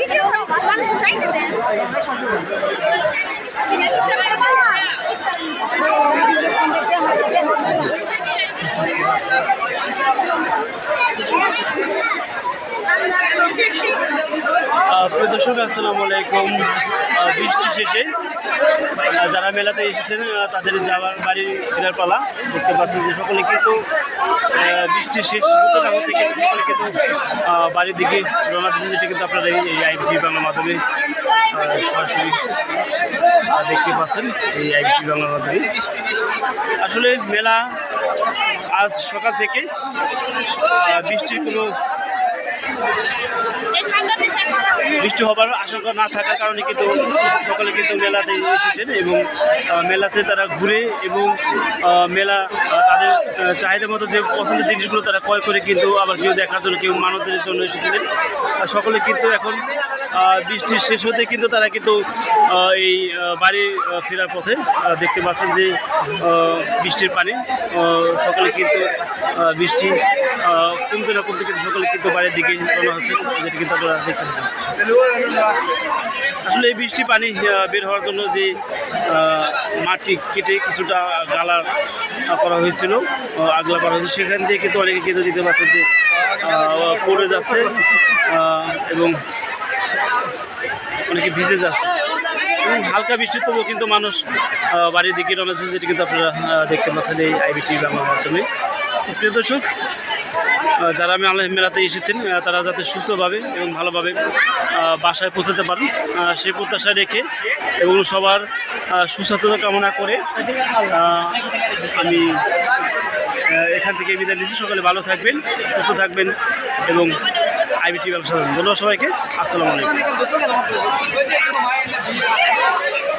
Video মানুষ চাইতে দেন। প্রিয় দর্শক, আসসালামু আলাইকুম। বৃষ্টি শেষে যারা মেলাতে এসেছেন তাদের যাওয়ার বাড়ি ফেরার পালা। দেখতে পাচ্ছেন যে সকলে কিন্তু বৃষ্টি শেষ হতে কিন্তু সকলে কিন্তু বাড়ির দিকে রওনা দিচ্ছে, যেটা কিন্তু আপনারা এই আইবিটি বাংলার মাধ্যমে সরাসরি দেখতে পাচ্ছেন এই আইবিটি বাংলার মাধ্যমে। আসলে মেলা আজ সকাল থেকে বৃষ্টির কোনো বৃষ্টি হবার আশঙ্কা না থাকার কারণে কিন্তু সকলে কিন্তু মেলাতে এসেছেন এবং মেলাতে তারা ঘুরে এবং মেলা তাদের চাহিদা মতো যে পছন্দের জিনিসগুলো তারা ক্রয় করে কিন্তু আবার কেউ দেখার জন্য, কেউ মানবদের জন্য এসেছিলেন। সকলে কিন্তু এখন বৃষ্টির বৃষ্টি শেষ হতে কিন্তু তারা কিন্তু এই বাড়ি ফেরার পথে দেখতে পাচ্ছেন যে বৃষ্টির পানি সকলে কিন্তু বৃষ্টি কমতে না কমতে কিন্তু সকলে কিন্তু বাড়ির দিকে রওনা হচ্ছে, যেটা কিন্তু আপনারা দেখছেন আসলে এই বৃষ্টি পানি বের হওয়ার জন্য যে মাটি কেটে কিছুটা গালার করা হয়েছিল আগলা করা হয়েছিল সেখান থেকে কিন্তু অনেকে কিন্তু দিতে পারছেন যে পড়ে যাচ্ছে এবং অনেকে ভিজে যাচ্ছে। হালকা বৃষ্টি তবুও কিন্তু মানুষ বাড়ির দিকে রওনা হচ্ছে যেটা কিন্তু আপনারা দেখতে পাচ্ছেন এই আইবিটি বাংলার মাধ্যমে। প্রিয় দর্শক যারা আমি আল্লাহ মেলাতে এসেছেন তারা যাতে সুস্থভাবে এবং ভালোভাবে বাসায় পৌঁছাতে পারেন সেই প্রত্যাশা রেখে এবং সবার সুস্বাস্থ্য কামনা করে আমি এখান থেকে বিদায় দিচ্ছি সকালে ভালো থাকবেন, সুস্থ থাকবেন এবং আইবিটি ব্যবসা ধন্যবাদ সবাইকে। আসসালামু আলাইকুম।